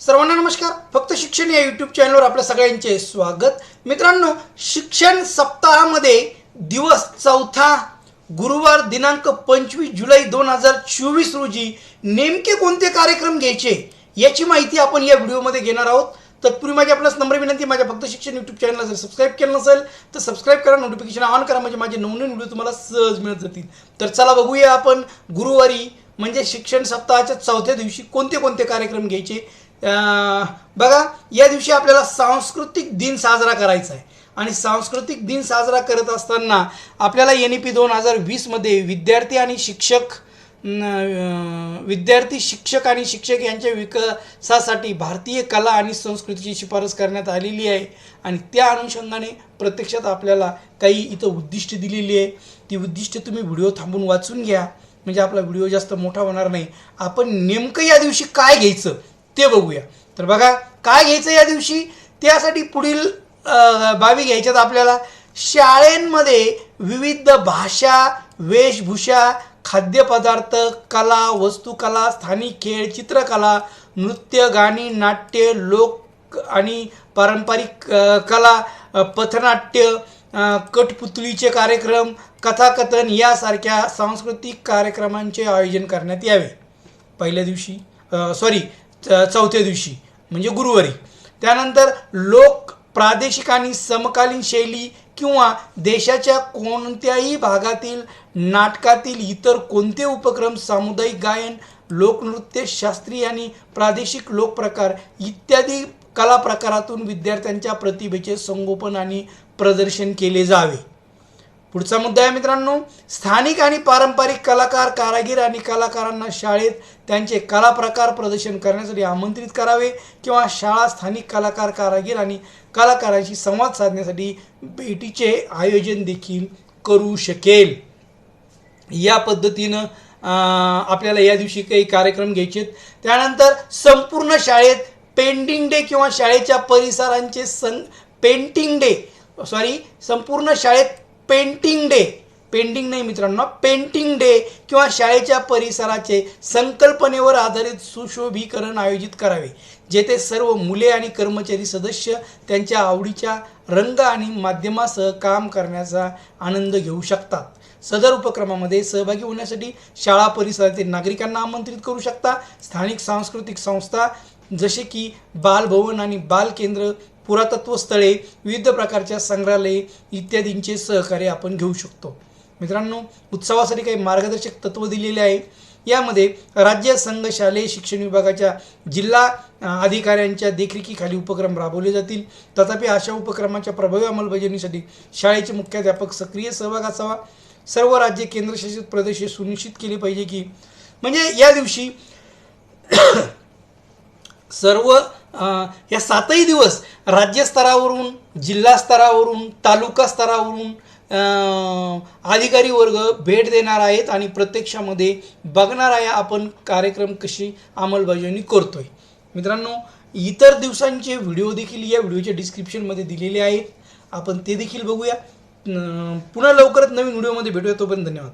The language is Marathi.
सर्वांना नमस्कार. फक्त शिक्षण या यूट्यूब चॅनलवर आपल्या सगळ्यांचे स्वागत. मित्रांनो शिक्षण सप्ताहामध्ये दिवस चौथा गुरुवार दिनांक पंचवीस जुलै दोन हजार चोवीस रोजी नेमके कोणते कार्यक्रम घ्यायचे याची माहिती आपण या व्हिडिओमध्ये घेणार आहोत. तत्पूर्वी माझी आपल्यास नम्र विनंती माझ्या फक्त शिक्षण यूट्यूब चॅनलला जर सबस्क्राईब केलं नसेल तर सबस्क्राईब करा नोटिफिकेशन ऑन करा म्हणजे माझे नवनवीन व्हिडिओ तुम्हाला सहज मिळत जातील. तर चला बघूया आपण गुरुवारी म्हणजे शिक्षण सप्ताहाच्या चौथ्या दिवशी कोणते कोणते कार्यक्रम घ्यायचे? बघा या दिवशी आपल्याला सांस्कृतिक दिन साजरा करायचा आहे. आणि सांस्कृतिक दिन साजरा करत असताना आपल्याला एन ई पी दोन हजार वीसमध्ये विद्यार्थी आणि शिक्षक विद्यार्थी शिक्षक आणि शिक्षक यांच्या विकासासाठी भारतीय कला आणि संस्कृतीची शिफारस करण्यात आलेली आहे. आणि त्या अनुषंगाने प्रत्यक्षात आपल्याला काही इथं उद्दिष्ट दिलेली आहे. ती उद्दिष्ट तुम्ही व्हिडिओ थांबून वाचून घ्या. म्हणजे आपला व्हिडिओ जास्त मोठा होणार नाही. आपण नेमकं या दिवशी काय घ्यायचं? ते बघूया. तर बघा काय घ्यायचं या दिवशी? त्यासाठी पुढील बाबी घ्यायच्यात आपल्याला. शाळेंमध्ये विविध भाषा वेशभूषा खाद्यपदार्थ कला वस्तुकला स्थानिक खेळ चित्रकला नृत्य गाणी नाट्य लोक आणि पारंपरिक कला पथनाट्य कठपुतळीचे कार्यक्रम कथाकथन यासारख्या सांस्कृतिक कार्यक्रमांचे आयोजन करण्यात यावे. पहिल्या दिवशी सॉरी चौथ्या दिवशी म्हणजे गुरुवारी. त्यानंतर लोक प्रादेशिक आणि समकालीन शैली किंवा देशाच्या कोणत्याही भागातील नाटकातील इतर कोणते उपक्रम सामुदायिक गायन लोकनृत्य शास्त्रीय आणि प्रादेशिक लोकप्रकार इत्यादी कला प्रकारातून विद्यार्थ्यांच्या प्रतिभेचे संगोपन आणि प्रदर्शन केले जावे. पुढचा मुद्दा आहे मित्रांनो स्थानिक आणि पारंपरिक कलाकार कारागीर आणि कलाकारांना शाळेत त्यांचे कला प्रकार प्रदर्शन करण्यासाठी आमंत्रित करावे किंवा शाळा स्थानिक कलाकार कारागीर आणि कलाकारांशी संवाद साधण्यासाठी भेटीचे आयोजन देखील करू शकेल या पद्धतीनं आपल्याला या दिवशी काही कार्यक्रम घ्यायचे आहेत. त्यानंतर संपूर्ण शाळेत पेंटिंग डे किंवा शाळेच्या परिसरांचे सं पेंटिंग डे सॉरी संपूर्ण शाळेत पेंटिंग डे. पेंटिंग नाही मित्रांनो पेंटिंग डे किंवा शाळेच्या परिसराचे संकल्पनेवर आधारित सुशोभीकरण आयोजित करावे जेथे सर्व मुले आणि कर्मचारी सदस्य त्यांच्या आवडीच्या रंग आणि माध्यमासह काम करण्याचा आनंद घेऊ शकतात. सदर उपक्रमामध्ये सहभागी होण्यासाठी शाळा परिसरातील नागरिकांना आमंत्रित करू शकता. स्थानिक सांस्कृतिक संस्था जसे की बालभवन आणि बाल केंद्र पुरातत्व स्थळे विविध प्रकारच्या संग्रहालये इत्यादींचे सहकार्य आपण घेऊ शकतो. मित्रांनो उत्सवासाठी काही मार्गदर्शक तत्त्व दिलेले आहे यामध्ये राज्य संघ शालेय शिक्षण विभागाच्या जिल्हा अधिकाऱ्यांच्या देखरेखीखाली उपक्रम राबवले जातील. तथापि अशा उपक्रमाच्या प्रभावी अंमलबजावणीसाठी शाळेचे मुख्याध्यापक सक्रिय सहभाग असावा. सर्व राज्य केंद्रशासित प्रदेश हे सुनिश्चित केले पाहिजे की म्हणजे या दिवशी सर्व या सातही दिवस राज्यस्तरावरून जिल्हा स्तरावरून तालुका स्तरावरून अधिकारी वर्ग भेट देणार आहेत आणि प्रत्यक्षामध्ये बघणार आहे आपण कार्यक्रम कशी अंमलबजावणी करतोय. मित्रांनो इतर दिवसांचे व्हिडिओ देखील या व्हिडिओच्या डिस्क्रिप्शनमध्ये दिलेले आहेत. आपण ते देखील बघूया. पुन्हा लवकरच नवीन व्हिडिओमध्ये भेटूया. तोपर्यंत धन्यवाद.